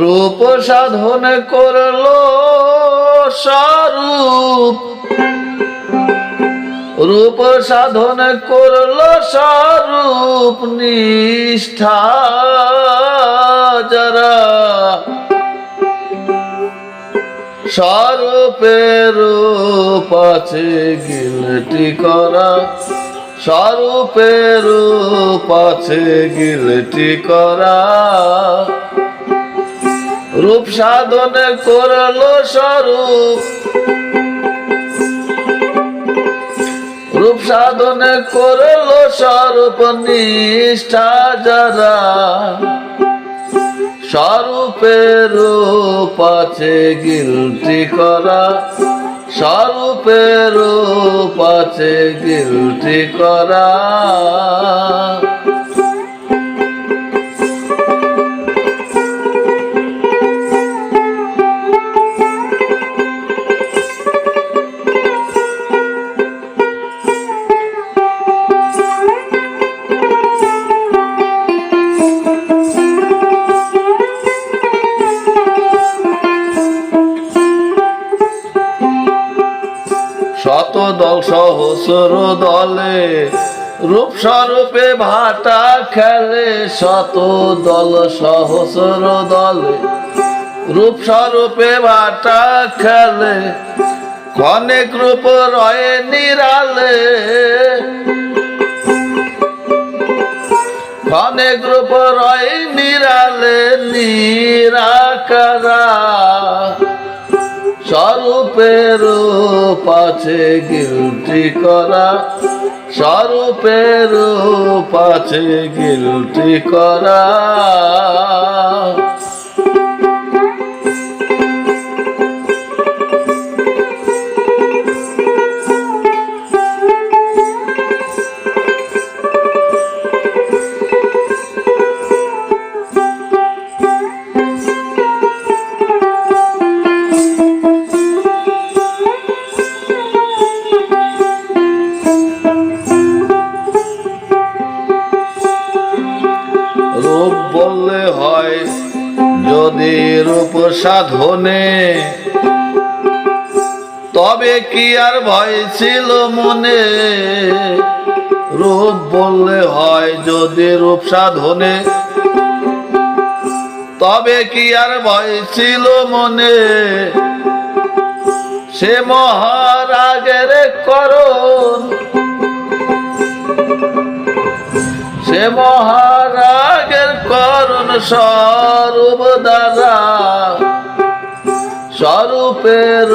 রূপ সাধন করল স্বরূপ। রূপ সাধন করল স্বরূপ নিষ্ঠা যারা। স্বরূপের রূপ গিলটি করা। স্বরূপের রূপ আছে গিলটি করা। রূপ সাধন করল স্বরূপ। রূপ সাধন করল স্বরূপ নিষ্ঠা যারা। স্বরূপের রূপ আছে গিলটি করা। স্বরূপের রূপ আছে গিলটি করা। শত দল সহস্র দলে রূপ স্বরূপে ভাটা খেলে শত দল সহস্র দলে রূপ স্বরূপে ভাটা খেলে অনেক রূপ রয়ে নিরালে। অনেক রূপ রয়ে নিরালে, নিরাকারা। স্বরূপের পাছে গিলটি করা। স্বরূপের পাছে গিলটি করা। সাধনে। তবে কি আর ভয় ছিল মনে? রূপ বললে হয় যদি রূপ সাধনে। তবে কি আর ভয় ছিল মনে? সে মহারাগের করণ। সে মহারাগের করুণ স্বরূপ দাদা স্বরূপের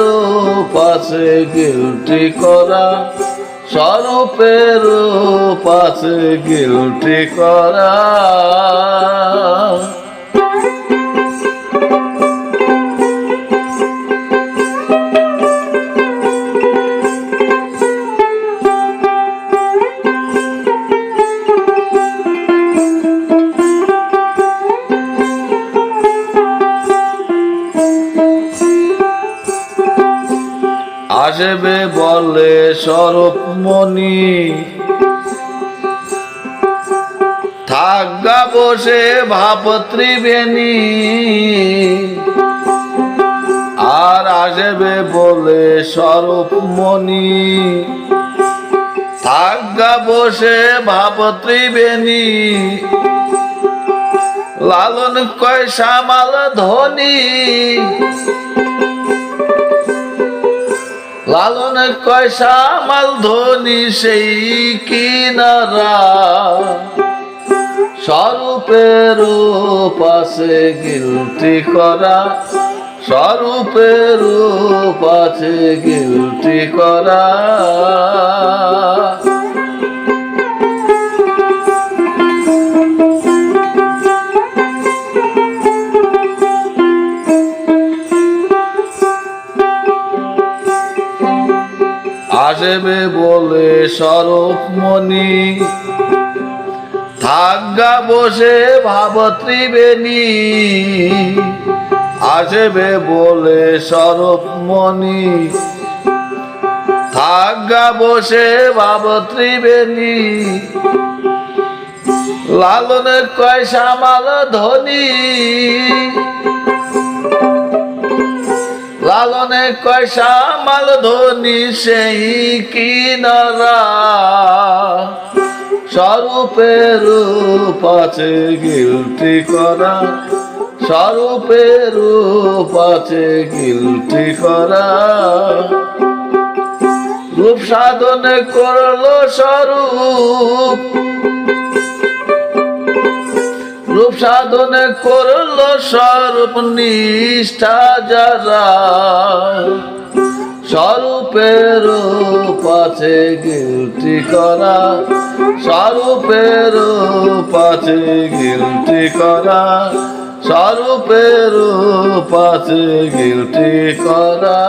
পাশে গিলটি করা স্বরূপের পাশে গিলটি করা। আসবে বলে স্বরূপ মণি থাকা বসে ভাব ত্রিবেণী। আর আসবে বলে স্বরূপ মণি থাকা বসে ভাব ত্রিবেণী। লালন কয় শ্যামাল ধনী। লালন কয়সা মাল ধনি সেই কিনারা? স্বরূপের পাশে গিলটি করা। স্বরূপের পাশে গিলটি করা। আসবে বলে স্বরূপ মণি থাকা বসে ভাব ত্রিবেণী। আসবে বলে স্বরূপ মণি থাকা বসে ভাব ত্রিবেণী। লালনের কয় শ্যামাল ধনী লালনে কয়সা মাল ধনি সেই কিনারা স্বরূপের রূপ আছে গিলটি করা। স্বরূপের রূপ আছে গিলটি করা। রূপ সাধন করল স্বরূপ। রূপ সাধন করল স্বরূপ নিষ্ঠা যারা। স্বরূপের রূপ আছে গিলটি করা। স্বরূপের রূপ আছে গিলটি করা। স্বরূপের রূপ আছে গিলটি করা।